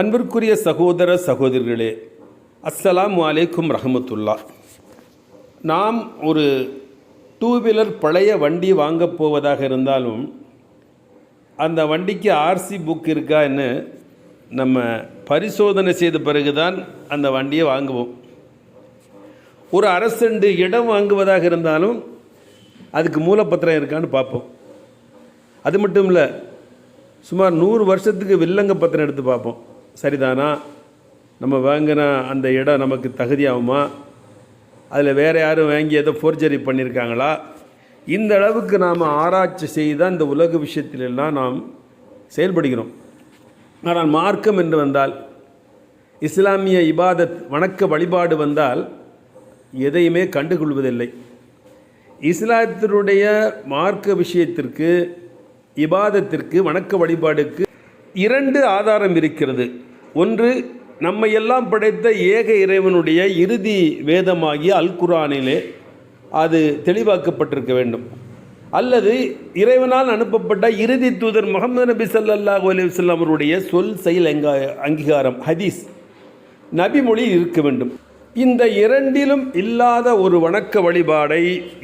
அன்பிற்குரிய சகோதர சகோதரிகளே அஸ்ஸலாம் வலைக்கும் ரஹமத்துல்லா. நாம் ஒரு டூ வீலர் பழைய வண்டி வாங்கப் போவதாக இருந்தாலும் அந்த வண்டிக்கு ஆர்சி புக் இருக்கான்னு நம்ம பரிசோதனை செய்த பிறகுதான் அந்த வண்டியை வாங்குவோம். ஒரு அரசண்டு இடம் வாங்குவதாக இருந்தாலும் அதுக்கு மூலப்பத்திரம் இருக்கான்னு பார்ப்போம். அது மட்டும் இல்லை சுமார் நூறு வருஷத்துக்கு வில்லங்க பத்திரம் எடுத்து பார்ப்போம். சரிதானா? நம்ம வாங்கின அந்த இடம் நமக்கு தகுதியாகுமா? அதில் வேறு யாரும் வாங்கி ஏதோ ஃபோர்ஜரி பண்ணியிருக்காங்களா இந்த அளவுக்கு நாம் ஆராய்ச்சி செய்து இந்த உலக விஷயத்திலெல்லாம் நாம் செயல்படுகிறோம். ஆனால் மார்க்கம் என்று வந்தால் இஸ்லாமிய இபாதத் வணக்க வழிபாடு வந்தால் எதையுமே கண்டுகொள்வதில்லை. இஸ்லாத்தினுடைய மார்க்க விஷயத்திற்கு இபாதத்திற்கு வணக்க வழிபாடுக்கு இரண்டு ஆதாரம் இருக்கிறது. ஒன்று நம்மை எல்லாம் படைத்த ஏக இறைவனுடைய இறுதி வேதமாகிய அல் குரானிலே அது தெளிவாக்கப்பட்டிருக்க வேண்டும். அல்லது இறைவனால் அனுப்பப்பட்ட இறுதி தூதர் முகமது நபி ஸல்லல்லாஹு அலைஹி வஸல்லம் அவருடைய சொல் செயல் அங்கா அங்கீகாரம் ஹதீஸ் நபிமொழி இருக்க வேண்டும். இந்த இரண்டிலும் இல்லாத ஒரு வணக்க வழிபாடை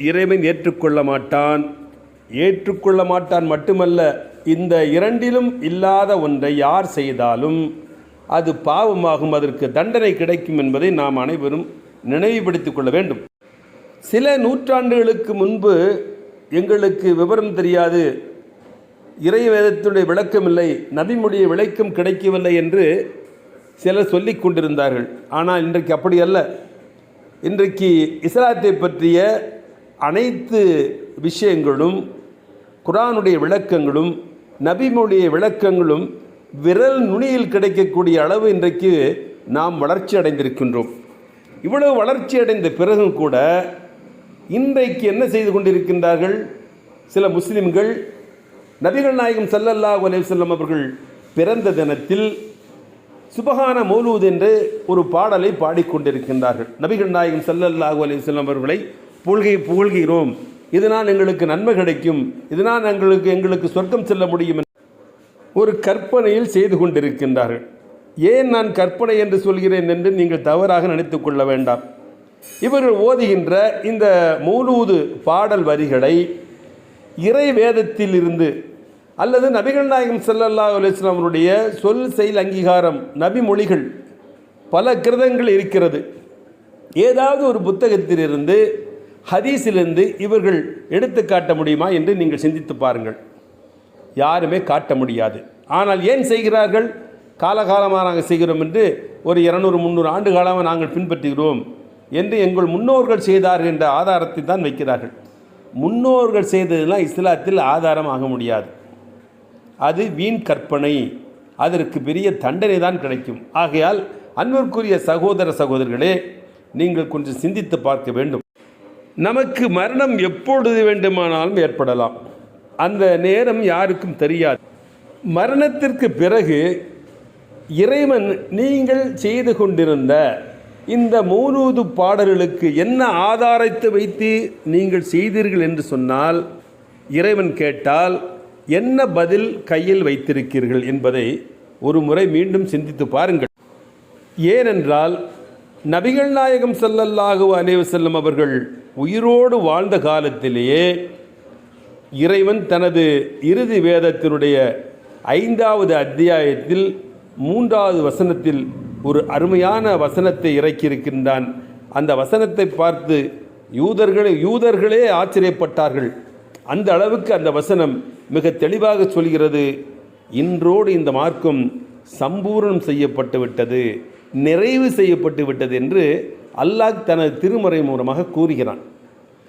இறைவன் ஏற்றுக்கொள்ள மாட்டான். ஏற்றுக்கொள்ள மாட்டான் மட்டுமல்ல இந்த இரண்டிலும் இல்லாத ஒன்றை யார் செய்தாலும் அது பாவமாகும் அதற்கு தண்டனை கிடைக்கும் என்பதை நாம் அனைவரும் நினைவுபடுத்திக் கொள்ள வேண்டும். சில நூற்றாண்டுகளுக்கு முன்பு எங்களுக்கு விவரம் தெரியாது. இறை வேதத்தினுடைய விளக்கம் இல்லை நபிமொழிய விளக்கம் கிடைக்கவில்லை என்று சிலர் சொல்லி கொண்டிருந்தார்கள். ஆனால் இன்றைக்கு அப்படி அல்ல. இன்றைக்கு இஸ்லாத்தை பற்றிய அனைத்து விஷயங்களும் குரானுடைய விளக்கங்களும் நபிமொழிய விளக்கங்களும் விரல் நுனியில் கிடைக்கக்கூடிய அளவு இன்றைக்கு நாம் வளர்ச்சி அடைந்திருக்கின்றோம். இவ்வளவு வளர்ச்சி அடைந்த பிறகும் கூட இன்றைக்கு என்ன செய்து கொண்டிருக்கின்றார்கள்? சில முஸ்லிம்கள் நபிகள் நாயகம் சல்லல்லா அலைஹி அவர்கள் பிறந்த தினத்தில் சுபகான மௌலூத் என்று ஒரு பாடலை பாடிக்கொண்டிருக்கின்றார்கள். நபிகள் நாயகம் ஸல்லல்லாஹு அலைஹி அவர்களை புகழ்கை புகழ்கிறோம். இதனால் எங்களுக்கு நன்மை கிடைக்கும். இதனால் எங்களுக்கு எங்களுக்கு சொர்க்கம் செல்ல முடியும் ஒரு கற்பனையில் செய்து கொண்டிருக்கின்றார்கள். ஏன் நான் கற்பனை என்று சொல்கிறேன் என்று நீங்கள் தவறாக நினைத்து கொள்ள வேண்டாம். இவர்கள் ஓதுகின்ற இந்த மூலூது பாடல் வரிகளை இறை வேதத்தில் இருந்து அல்லது நபிகள் நாயகம் செல்லல்லா அலைஹி அவருடைய சொல் செயல் அங்கீகாரம் நபி மொழிகள் பல கிருதங்கள் இருக்கிறது. ஏதாவது ஒரு புத்தகத்திலிருந்து ஹதீஸிலிருந்து இவர்கள் எடுத்து காட்ட முடியுமா என்று நீங்கள் சிந்தித்து பாருங்கள். யாருமே காட்ட முடியாது. ஆனால் ஏன் செய்கிறார்கள்? காலகாலமாக நாங்கள் செய்கிறோம் என்று ஒரு இரநூறு முந்நூறு ஆண்டு காலமாக நாங்கள் பின்பற்றுகிறோம் என்று எங்கள் முன்னோர்கள் செய்தார்கள் என்ற ஆதாரத்தை தான் வைக்கிறார்கள். முன்னோர்கள் செய்ததெல்லாம் இஸ்லாத்தில் ஆதாரம் ஆக முடியாது. அது வீண் கற்பனை. அதற்கு பெரிய தண்டனை தான் கிடைக்கும். ஆகையால் அன்பிற்குரிய சகோதர சகோதரர்களே நீங்கள் கொஞ்சம் சிந்தித்து பார்க்க வேண்டும். நமக்கு மரணம் எப்பொழுது வேண்டுமானாலும் ஏற்படலாம். அந்த நேரம் யாருக்கும் தெரியாது. மரணத்திற்கு பிறகு இறைவன் நீங்கள் செய்து கொண்டிருந்த இந்த மூலூது பாடல்களுக்கு என்ன ஆதாரத்தை வைத்து நீங்கள் செய்தீர்கள் என்று சொன்னால் இறைவன் கேட்டால் என்ன பதில் கையில் வைத்திருக்கிறீர்கள்? என்பதை ஒரு முறை மீண்டும் சிந்தித்து பாருங்கள். ஏனென்றால் நபிகள் நாயகம் ஸல்லல்லாஹு அலைஹி செல்லும் அவர்கள் உயிரோடு வாழ்ந்த காலத்திலேயே இறைவன் தனது இறுதி வேதத்தினுடைய ஐந்தாவது அத்தியாயத்தில் மூன்றாவது வசனத்தில் ஒரு அருமையான வசனத்தை இறக்கியிருக்கின்றான். அந்த வசனத்தை பார்த்து யூதர்களே யூதர்களே ஆச்சரியப்பட்டார்கள். அந்த அளவுக்கு அந்த வசனம் மிக தெளிவாக சொல்கிறது. இன்றோடு இந்த மார்க்கம் சம்பூரணம் செய்யப்பட்டு விட்டது நிறைவு செய்யப்பட்டு விட்டது என்று அல்லாஹ் தனது திருமறை மூலமாக கூறுகிறான்.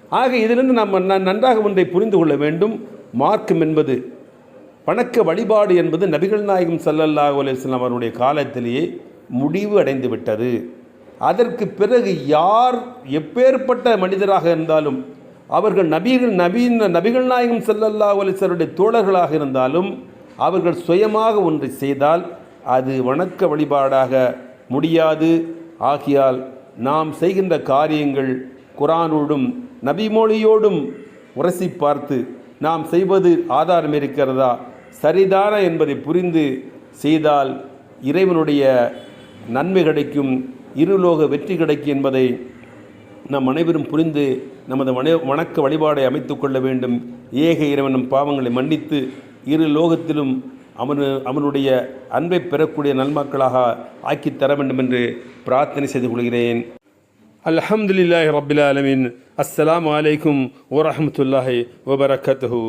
ஆக இதிலிருந்து நாம் ந- நன்றாக ஒன்றை புரிந்து கொள்ள வேண்டும். மார்க்கம் என்பது வணக்க வழிபாடு என்பது நபிகள் நாயகம் சல்லல்லாஹ் அலைஹி அவருடைய காலத்திலேயே முடிவு அடைந்து விட்டது. அதற்கு பிறகு யார் எப்பேற்பட்ட மனிதராக இருந்தாலும் அவர்கள் நபிகள் நபீன நபிகள் நாயகம் செல்லல்லா அலைஹி தோழர்களாக இருந்தாலும் அவர்கள் சுயமாக ஒன்றை செய்தால் அது வணக்க வழிபாடாக முடியாது. ஆகியால் நாம் செய்கின்ற காரியங்கள் குரானோடும் நபிமொழியோடும் உரசி பார்த்து நாம் செய்வது ஆதாரம் இருக்கிறதா? சரிதானா என்பதை புரிந்து செய்தால் இறைவனுடைய நன்மை கிடைக்கும் இருலோக வெற்றி கிடைக்கும் என்பதை நாம் அனைவரும் புரிந்து நமது வண வணக்க வழிபாடை அமைத்து கொள்ள வேண்டும். ஏக இறைவனும் பாவங்களை மன்னித்து இரு லோகத்திலும் அவனு அவனுடைய அன்பை பெறக்கூடிய நல்மக்களாக ஆக்கித் தர வேண்டும் என்று பிரார்த்தனை செய்து கொள்கிறேன். அல்ஹம்துலில்லாஹி ரப்பில் ஆலமீன். அஸ்ஸலாமு அலைக்கும் வரஹ்மத்துல்லாஹி வபரகாத்துஹு